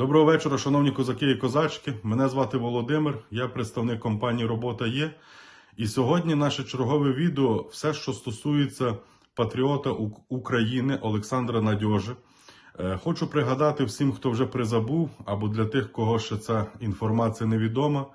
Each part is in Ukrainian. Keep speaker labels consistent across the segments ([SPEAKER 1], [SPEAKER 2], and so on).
[SPEAKER 1] Доброго вечора, шановні козаки і козачки. Мене звати Володимир, я представник компанії Робота є. І сьогодні наше чергове відео все, що стосується патріота України Олександра Надьожи. Е, Хочу пригадати всім, хто вже призабув, або для тих, кого ще ця інформація невідома.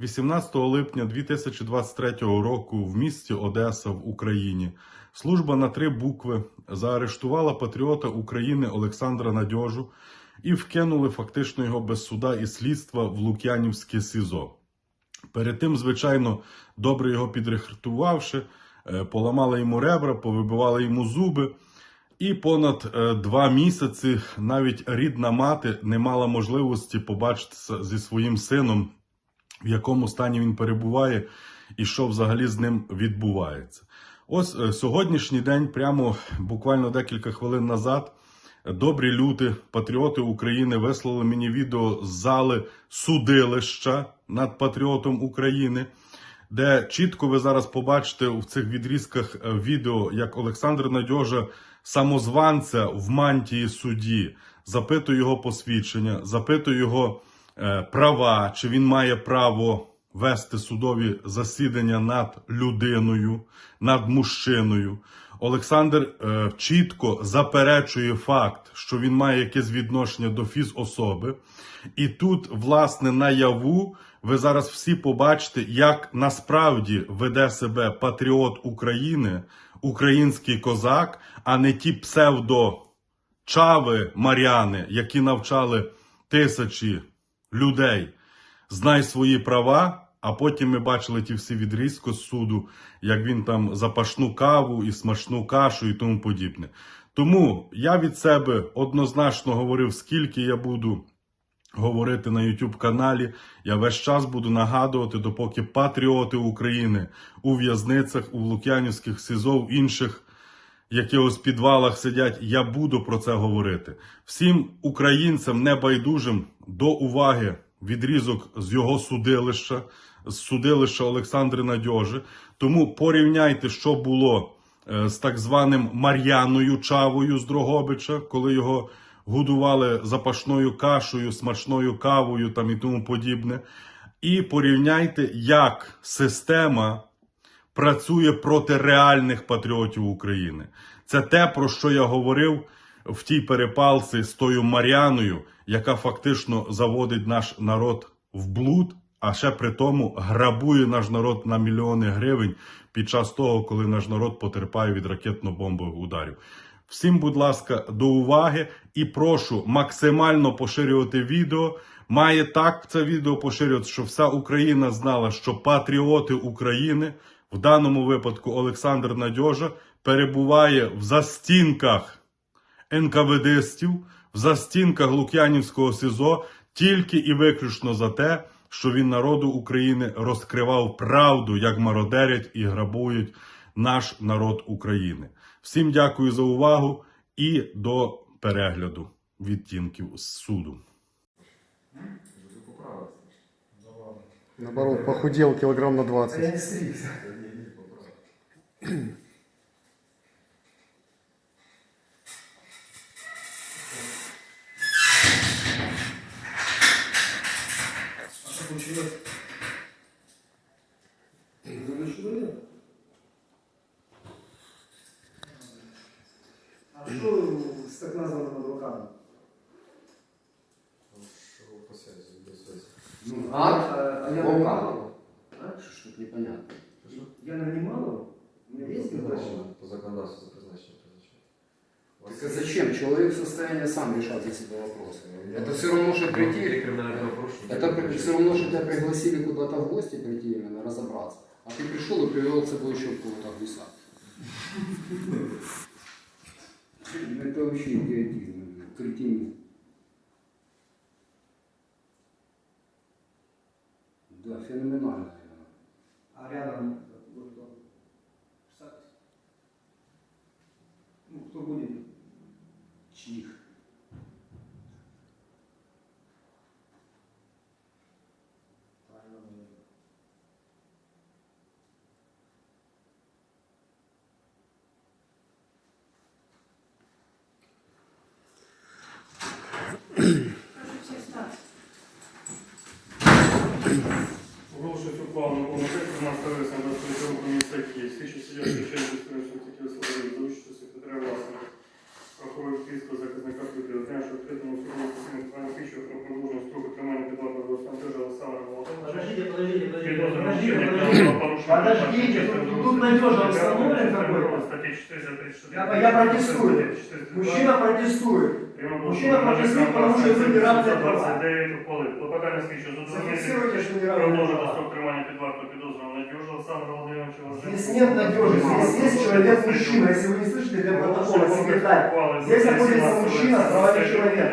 [SPEAKER 1] 18 липня 2023 року в місті Одеса в Україні служба на три букви заарештувала патріота України Олександра Надьожу і вкинули фактично його без суда і слідства в Лук'янівське СІЗО. Перед тим, звичайно, добре його підрихтувавши, е, поламали йому ребра, повибивали йому зуби. І понад е, два місяці навіть рідна мати не мала можливості побачитися зі своїм сином, в якому стані він перебуває і що взагалі з ним відбувається. Ось е, сьогоднішній день, прямо буквально декілька хвилин назад, добрі люди, патріоти України вислали мені відео з зали судилища над патріотом України, де чітко ви зараз побачите в цих відрізках е, відео, як Олександр Надьожа самозванця в мантії судді запитує його посвідчення, запитує його е, права, чи він має право вести судові засідання над людиною, над мужчиною. Олександр е, чітко заперечує факт, що він має якесь відношення до фізособи. І тут, власне, наяву ви зараз всі побачите, як насправді веде себе патріот України, український козак, а не ті псевдо чави Мар'яни, які навчали тисячі людей. Знай свої права. А потім ми бачили ті всі відрізки з суду, як він там запашну каву і смачну кашу і тому подібне. Тому я від себе однозначно говорив, скільки я буду говорити на YouTube каналі. Я весь час буду нагадувати, допоки патріоти України у в'язницях, у Лук'янівських СІЗО, в інших якихось підвалах сидять, я буду про це говорити. Всім українцям небайдужим до уваги відрізок з його судилища, з судилища Олександри Надьожи. Тому порівняйте, що було е, з так званим Мар'яною Чавою з Дрогобича, коли його годували запашною кашею, смачною кавою там і тому подібне. І порівняйте, як система працює проти реальних патріотів України. Це те, про що я говорив в тій перепалці з тою Мар'яною, яка фактично заводить наш народ в блуд, а ще при тому грабує наш народ на мільйони гривень під час того, коли наш народ потерпає від ракетно-бомбових ударів. Всім, будь ласка, до уваги і прошу максимально поширювати відео. Має так це відео поширювати, щоб вся Україна знала, що патріоти України, в даному випадку Олександр Надьожа, перебуває в застінках НКВДстів, в застінках Лук'янівського СІЗО тільки і виключно за те, що він народу України розкривав правду, як мародерять і грабують наш народ України. Всім дякую за увагу і до перегляду відтінків з суду.
[SPEAKER 2] Наоборот, похудел килограмм на 20.
[SPEAKER 3] Я не стригся. А что случилось? Ну, ничего нет. А что с так названным адвокатом? Ну,
[SPEAKER 4] А?
[SPEAKER 3] а, а я
[SPEAKER 4] Волкан.
[SPEAKER 3] нанимал его. А?
[SPEAKER 4] Что ж тут непонятно?
[SPEAKER 3] Я нанимал его? У меня есть
[SPEAKER 5] Призначено по законодательству за призначение призначения.
[SPEAKER 4] Так а зачем? Человек в состоянии сам решать для себя вопросы. Это все равно, что
[SPEAKER 5] Или
[SPEAKER 4] прийти.
[SPEAKER 5] криминальное правопорушение.
[SPEAKER 4] Это все равно, что тебя пригласили куда-то в гости прийти именно разобраться. А ты пришел и привел с собой еще какого-то гуся.
[SPEAKER 3] Это вообще идиотизм, кретинизм.
[SPEAKER 4] Да, феноменально.
[SPEAKER 3] А рядом. Ну, кто будет?
[SPEAKER 4] Чих.
[SPEAKER 6] Оголошують ухвалу на на сервісом до статті міста Київ. Слідчі суддя Шевченко спільно суті висловили до участі секретаря власного прокурора Київського заказника Києва. Знаю, що відкритому судовому засіданні питання слідчого про продовження строку тримання під вартою Олександра Олександра Володимировича.
[SPEAKER 7] Подождите, подождите, подождите, подождите, тут- надежно установлен какой-то.
[SPEAKER 6] статті 434.
[SPEAKER 3] Я, я протестую. Мужчина протестует. Мужчина протестует, потому что вы не равны права.
[SPEAKER 6] 29 ухвалив. Клопотання слідчого задовольнити.
[SPEAKER 3] Зафиксируйте, что не равны
[SPEAKER 6] Продовжити
[SPEAKER 3] права.
[SPEAKER 6] строк тримання під вартою підозрюваного Надюжа Олександра Володимировича.
[SPEAKER 3] Здесь нет надежи, здесь есть человек-мужчина. Если вы не слышите, для протокола секретарь. Здесь находится мужчина с правами человека.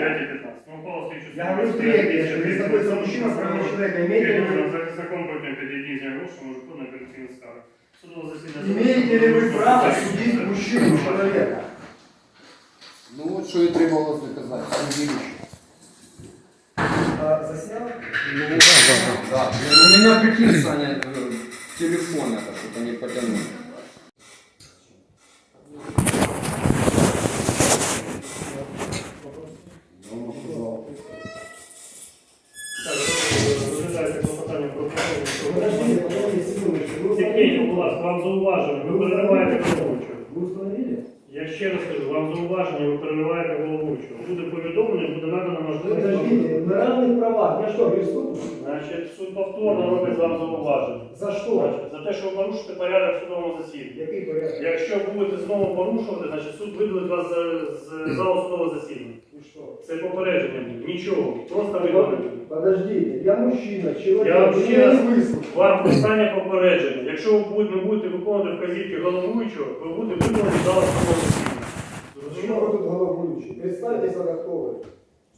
[SPEAKER 3] Я говорю третье, что здесь находится мужчина с правами человека. Имеете ли вы,
[SPEAKER 6] Закон протягом підійдіть з гроші, може бути на операційні скарги. Судове засідання.
[SPEAKER 3] имеете ли вы право судить мужчину, человека?
[SPEAKER 4] Ну от що і требувалось доказати, судилище.
[SPEAKER 3] А, Заснял?
[SPEAKER 4] Ну, да. Ну, у меня, прикинь, Саня, э, телефон это что-то не потянул.
[SPEAKER 6] Так, розглядається клопотання про
[SPEAKER 3] Подождите,
[SPEAKER 6] продовження.
[SPEAKER 3] подождите секундочку. Вы
[SPEAKER 6] Тихенько,
[SPEAKER 3] установили?
[SPEAKER 6] будь ласка, вам зауваження, ви перериваєте головуючого.
[SPEAKER 3] Вы установили?
[SPEAKER 6] Я ще раз кажу, вам зауваження, ви перериваєте Буде повідомлення, буде надана можливість. вам-
[SPEAKER 3] Подождите, на равных правах. Я что, преступник?
[SPEAKER 6] Значить, суд повторно робить вам зауваження.
[SPEAKER 3] За что?
[SPEAKER 6] Значить, за те, що ви порушите порядок в судовому засіданні.
[SPEAKER 3] Який порядок?
[SPEAKER 6] Якщо будете знову порушувати, значить суд видалить вас з, з залу судового засідання.
[SPEAKER 3] И что?
[SPEAKER 6] Це попередження буде. Нічого. Просто видалення.
[SPEAKER 3] Подождите, я мужчина, человек,
[SPEAKER 6] Я вам
[SPEAKER 3] вы
[SPEAKER 6] ще
[SPEAKER 3] меня
[SPEAKER 6] раз-
[SPEAKER 3] не выслушали.
[SPEAKER 6] Вам останнє попередження. Якщо ви будете, не будете виконувати вказівки головуючого, ви будете видалені з залу судового засідання.
[SPEAKER 3] Почему
[SPEAKER 6] Зрозуміло?
[SPEAKER 3] вы тут головующий? Представьтесь, а кто вы.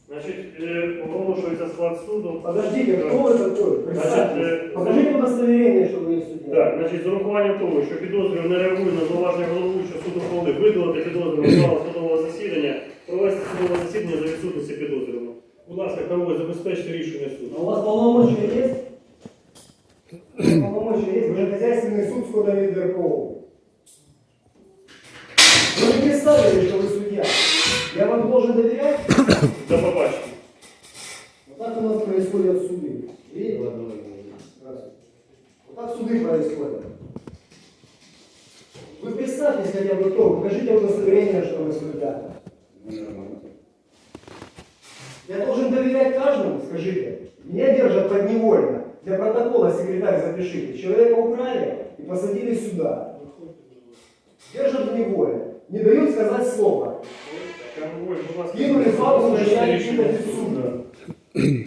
[SPEAKER 6] Значить, е, оголошується склад суду.
[SPEAKER 3] Подождите, кто вы такой? Представьтесь.
[SPEAKER 6] Значит, э,
[SPEAKER 3] Покажите удостоверение, что вы есть судья.
[SPEAKER 6] Так, значить, з урахуванням того, що підозрюваний не реагує на зауваження головуючого суду ходи, видалити підозрюваного з залу судового засідання, провести судове засідання за відсутності підозрюваного. Будь ласка, кого забезпечте рішення
[SPEAKER 3] А
[SPEAKER 6] суду.
[SPEAKER 3] у вас полномочия есть? Полномочия есть? Вы же хозяйственный суд с кодом Видеркова. Происходят. Вы представьтесь хотя бы кто, покажите удостоверение, что вы судья. Я должен доверять каждому, скажите. Меня держат подневольно. Для протокола, секретарь, запишите. Человека украли и посадили сюда. Держат в неволе. Не дают сказать слово. Кинули
[SPEAKER 6] забезпечте
[SPEAKER 3] начинали
[SPEAKER 6] рішення
[SPEAKER 3] кинуть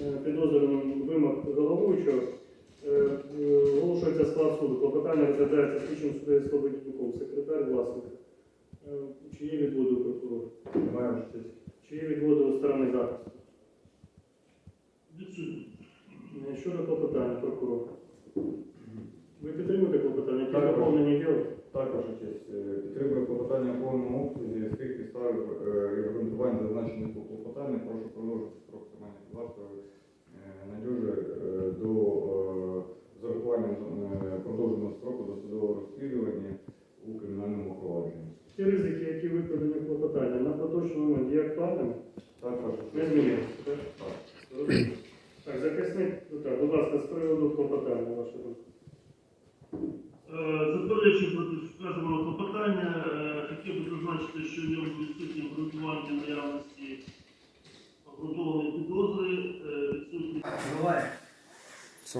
[SPEAKER 6] е, підозрюваного вимог головуючого. Е, е, Оголошується склад суду. Клопотання розглядається слідчим судовим слободником, секретар власник. Чи є відводи у прокурора? Немає Чи є відводи у сторони захисту? Е, Щодо клопотання прокурора. Ви підтримуєте клопотання? Які
[SPEAKER 8] Так.
[SPEAKER 6] доповнення робите?
[SPEAKER 8] Так, ваша честь. Підтримую клопотання в повному обсязі підстав е, і обґрунтувань зазначених у клопотанні. Прошу продовжити вартою е, е, до е, з е, продовженого строку до судового розслідування у кримінальному провадженні.
[SPEAKER 6] Ті ризики, які викладені в клопотанні, на поточний момент є актуальними?
[SPEAKER 8] Так, ваша
[SPEAKER 6] Не змінюється, так?
[SPEAKER 8] Так.
[SPEAKER 6] Так, захисник, будь ласка, з приводу клопотання вашого.
[SPEAKER 9] Заперечую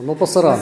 [SPEAKER 2] Ну по
[SPEAKER 3] сарам.